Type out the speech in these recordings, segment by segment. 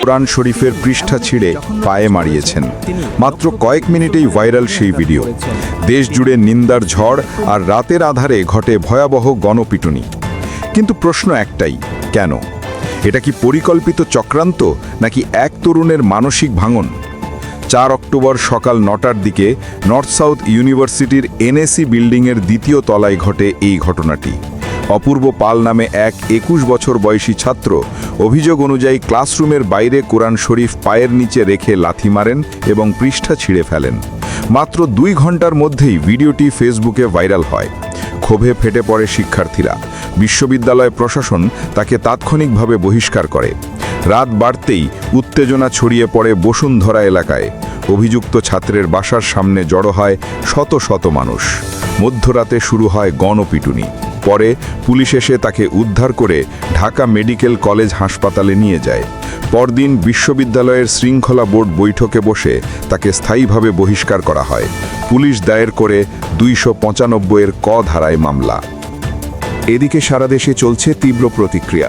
কোরআন শরীফের পৃষ্ঠা ছিঁড়ে পায়ে মারিয়েছেন। মাত্র কয়েক মিনিটেই ভাইরাল সেই ভিডিও। দেশ জুড়ে নিন্দার ঝড় আর রাতের আধারে ঘটে ভয়াবহ গণপিটুনি। কিন্তু প্রশ্ন একটাই কেন? এটা কি পরিকল্পিত চক্রান্ত নাকি এক তরুণের মানসিক ভাঙন? চার অক্টোবর সকাল নটার দিকে নর্থ সাউথ ইউনিভার্সিটির এনএসি বিল্ডিংয়ের দ্বিতীয় তলায় ঘটে এই ঘটনাটি। অপূর্ব পাল নামে এক একুশ বছর বয়সী ছাত্র অভিযোগ অনুযায়ী ক্লাসরুমের বাইরে কোরআন শরীফ পায়ের নিচে রেখে লাথি মারেন এবং পৃষ্ঠা ছিঁড়ে ফেলেন। মাত্র দুই ঘণ্টার মধ্যেই ভিডিওটি ফেসবুকে ভাইরাল হয়। ক্ষোভে ফেটে পড়ে শিক্ষার্থীরা। বিশ্ববিদ্যালয় প্রশাসন তাকে তাৎক্ষণিকভাবে বহিষ্কার করে। রাত বাড়তেই উত্তেজনা ছড়িয়ে পড়ে বসুন্ধরা এলাকায়। অভিযুক্ত ছাত্রের বাসার সামনে জড়ো হয় শত শত মানুষ। মধ্যরাতে শুরু হয় গণপিটুনি। পরে পুলিশ এসে তাকে উদ্ধার করে ঢাকা মেডিকেল কলেজ হাসপাতালে নিয়ে যায়। পরদিন বিশ্ববিদ্যালয়ের শৃঙ্খলা বোর্ড বৈঠকে বসে তাকে স্থায়ীভাবে বহিষ্কার করা হয়। পুলিশ দায়ের করে দুইশো পঁচানব্বইয়ের ক ধারায় মামলা। এদিকে সারা দেশে চলছে তীব্র প্রতিক্রিয়া।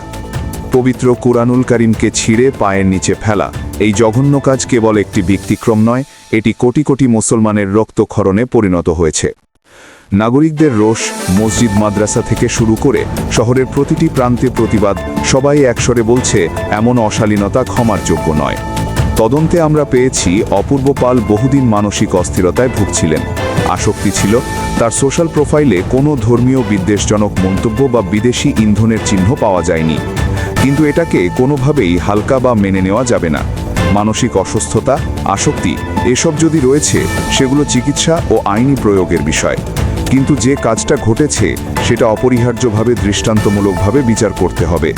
পবিত্র কুরআনুল করিমকে ছিঁড়ে পায়ের নিচে ফেলা, এই জঘন্য কাজ কেবল একটি ব্যতিক্রম নয়, এটি কোটি কোটি মুসলমানের রক্তক্ষরণে পরিণত হয়েছে। নাগরিকদের রোষ মসজিদ মাদ্রাসা থেকে শুরু করে শহরের প্রতিটি প্রান্তে প্রতিবাদ, সবাই একসরে বলছে, এমন অশালীনতা ক্ষমার যোগ্য নয়। তদন্তে আমরা পেয়েছি, অপূর্ব পাল বহুদিন মানসিক অস্থিরতায় ভুগছিলেন। আসক্তি ছিল, তার সোশ্যাল প্রোফাইলে কোনো ধর্মীয় বিদ্বেষজনক মন্তব্য বা বিদেশি ইন্ধনের চিহ্ন পাওয়া যায়নি। কিন্তু এটাকে কোনোভাবেই হালকা বা মেনে নেওয়া যাবে না। মানসিক অসুস্থতা, আসক্তি, এসব যদি রয়েছে, সেগুলো চিকিৎসা ও আইনি প্রয়োগের বিষয়। কিন্তু যে কাজটা ঘটেছে, সেটা অপরিহার্যভাবে দৃষ্টান্তমূলকভাবে বিচার করতে হবে।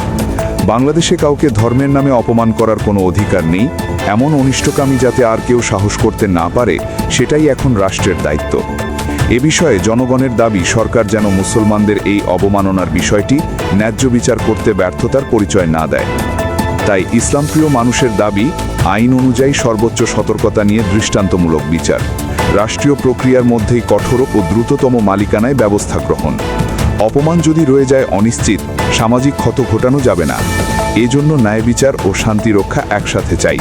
বাংলাদেশে কাউকে ধর্মের নামে অপমান করার কোনো অধিকার নেই, এমন অনিষ্টকামী যাতে আর কেউ সাহস করতে না পারে, সেটাই এখন রাষ্ট্রের দায়িত্ব। এ বিষয়ে জনগণের দাবি, সরকার যেন মুসলমানদের এই অবমাননার বিষয়টি ন্যায্য বিচার করতে ব্যর্থতার পরিচয় না দেয়। তাই ইসলামপ্রিয় মানুষের দাবি, আইন অনুযায়ী সর্বোচ্চ সতর্কতা নিয়ে দৃষ্টান্তমূলক বিচার। রাষ্ট্রীয় প্রক্রিয়ার মধ্যেই কঠোর ও দ্রুততম মালিকানায় ব্যবস্থা গ্রহণ। অপমান যদি রয়ে যায় অনিশ্চিত, সামাজিক ক্ষত ঘটানো যাবে না। এজন্য ন্যায় বিচার ও শান্তি রক্ষা একসাথে চাই।